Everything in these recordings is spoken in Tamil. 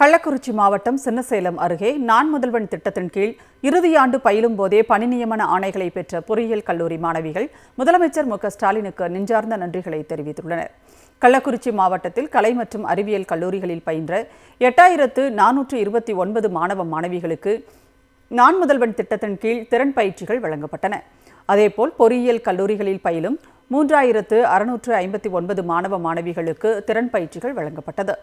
கள்ளக்குறிச்சி மாவட்டம் சின்னசேலம் அருகே நான் முதல்வன் திட்டத்தின் கீழ் இறுதியாண்டு பயிலும் போதே பணி நியமன ஆணைகளை பெற்ற பொறியியல் கல்லூரி மாணவிகள் முதலமைச்சர் மு ஸ்டாலினுக்கு நெஞ்சார்ந்த நன்றிகளை தெரிவித்துள்ளனர். கள்ளக்குறிச்சி மாவட்டத்தில் கலை மற்றும் அறிவியல் கல்லூரிகளில் பயின்ற எட்டாயிரத்து நானூற்று இருபத்தி ஒன்பது மாணவ மாணவிகளுக்கு நான் முதல்வன் திட்டத்தின் கீழ் திறன் பயிற்சிகள் வழங்கப்பட்டன. அதேபோல் பொறியியல் கல்லூரிகளில் பயிலும் மூன்றாயிரத்து அறுநூற்று ஐம்பத்தி ஒன்பது மாணவ மாணவிகளுக்கு திறன் பயிற்சிகள் வழங்கப்பட்டது.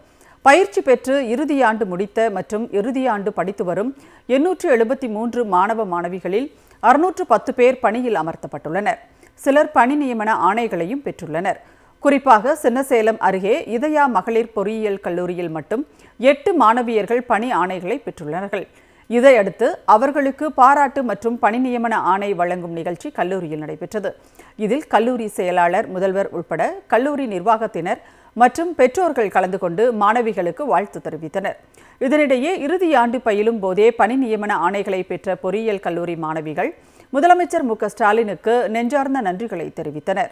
பயிற்சி பெற்று இறுதியாண்டு முடித்த மற்றும் இறுதியாண்டு படித்து வரும் எண்ணூற்று எழுபத்தி மூன்று மாணவ மாணவிகளில் அறுநூற்று பத்து பேர் பணியில் அமர்த்தப்பட்டுள்ளனர். சிலர் பணி நியமன ஆணைகளையும் பெற்றுள்ளனர். குறிப்பாக சின்னசேலம் அருகே இதயா மகளிர் பொறியியல் கல்லூரியில் மட்டும் எட்டு மாணவியர்கள் பணி ஆணைகளை பெற்றுள்ளனர் இதையடுத்து அவர்களுக்கு பாராட்டு மற்றும் பணி நியமன ஆணை வழங்கும் நிகழ்ச்சி கல்லூரியில் நடைபெற்றது. இதில் கல்லூரி செயலாளர் முதல்வர் உட்பட கல்லூரி நிர்வாகத்தினர் மற்றும் பெற்றோர்கள் கலந்து கொண்டு மாணவிகளுக்கு வாழ்த்து தெரிவித்தனர். இதனிடையே இறுதி ஆண்டு பயிலும் போதே பணி நியமன ஆணைகளை பெற்ற பொறியியல் கல்லூரி மாணவிகள் முதலமைச்சர் மு. ஸ்டாலினுக்கு நெஞ்சார்ந்த நன்றிகளை தெரிவித்தனர்.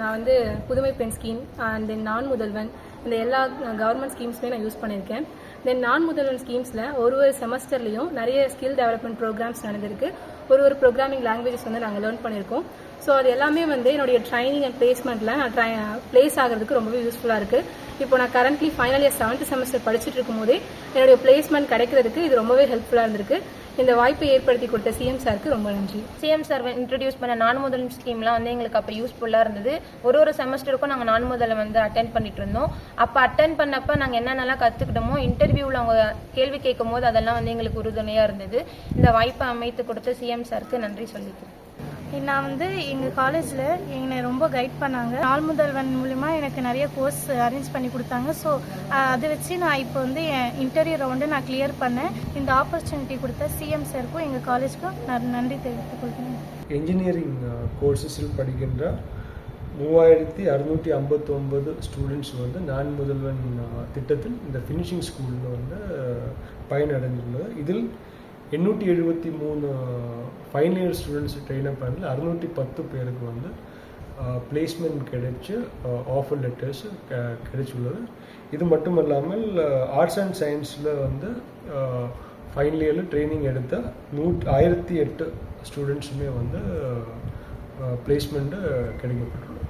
நான் வந்து புதுமை பெண் ஸ்கீம் அண்ட் தென் நான் முதல்வன். இந்த எல்லா uh, கவர்மெண்ட் ஸ்கீம்ஸுமே நான் யூஸ் பண்ணியிருக்கேன். தென் நான் முதல்வன் ஸ்கீம்ஸில் ஒரு ஒரு செமஸ்டர்லையும் நிறைய ஸ்கில் டெவலப்மெண்ட் ப்ரோக்ராம்ஸ் நடந்திருக்கு. ஒரு ஒரு ப்ரோக்ராமிங் லாங்குவேஜஸ் வந்து நாங்கள் லேர்ன் பண்ணியிருக்கோம். ஸோ அது எல்லாமே வந்து என்னுடைய ட்ரைனிங் அண்ட் பிளேஸ்மெண்ட்டில் நான் ட்ரை பிளேஸ் ஆகிறதுக்கு ரொம்பவே யூஸ்ஃபுல்லாக இருக்குது இப்போ நான் currently final year seventh semester படிச்சுட்டு இருக்கும்போதே என்னுடைய பிளேஸ்மெண்ட் கிடைக்கிறதுக்கு இது ரொம்பவே ஹெல்ப்ஃபுல்லாக இருந்திருக்கு. இந்த வாய்ப்பை ஏற்படுத்தி கொடுத்த சிஎம் சாருக்கு ரொம்ப நன்றி. சிஎம் சார் இன்ட்ரடியூஸ் பண்ண நான் முதல் ஸ்கீம்லாம் வந்து எங்களுக்கு அப்போ யூஸ்ஃபுல்லாக இருந்தது. ஒரு ஒரு செமஸ்டருக்கும் நாங்கள் நான் முதல்ல வந்து அட்டன் பண்ணிட்டு இருந்தோம். அப்போ அட்டன் பண்ணப்ப நாங்கள் என்னென்னலாம் கற்றுக்கிட்டோமோ இன்டர்வியூவில் அவங்க கேள்வி கேட்கும் போது அதெல்லாம் வந்து எங்களுக்கு உறுதுணையாக இருந்தது. இந்த வாய்ப்பை அமைத்து கொடுத்த சிஎம் சாருக்கு நன்றி சொல்லிக்கிறேன். நான் வந்து எங்கள் காலேஜில் என்னை ரொம்ப கைட் பண்ணாங்க. நாள் முதல்வன் மூலிமா எனக்கு நிறைய கோர்ஸ் அரேஞ்ச் பண்ணி கொடுத்தாங்க. ஸோ அதை வச்சு நான் இப்போ வந்து என் இன்டர்வியூ ரவுண்டு நான் கிளியர் பண்ணேன். இந்த ஆப்பர்ச்சுனிட்டி கொடுத்த சிஎம் சாருக்கும் எங்கள் காலேஜுக்கும் நான் நன்றி தெரிவித்துக் கொள்கிறேன். என்ஜினியரிங் கோர்சஸில் படிக்கின்ற மூவாயிரத்தி அறுநூற்றி ஐம்பத்தொம்பது ஸ்டூடெண்ட்ஸ் வந்து நான் முதல்வன் திட்டத்தில் இந்த ஃபினிஷிங் ஸ்கூலில் வந்து அஹ், பயனடைந்துள்ளது. இதில் எண்ணூற்றி எழுபத்தி மூணு final year students train up பண்ணல அறுநூற்றி பத்து பேருக்கு வந்து பிளேஸ்மெண்ட் கிடைச்சி ஆஃபர் லெட்டர்ஸ் கிடைச்சுள்ளது. இது மட்டும் இல்லாமல் ஆர்ட்ஸ் அண்ட் சயின்ஸில் வந்து ஃபைனல் இயரில் ட்ரைனிங் எடுத்த நூற்று ஆயிரத்தி எட்டு ஸ்டூடெண்ட்ஸுமே வந்து பிளேஸ்மெண்ட்டு கிடைக்கப்பட்டுள்ளது.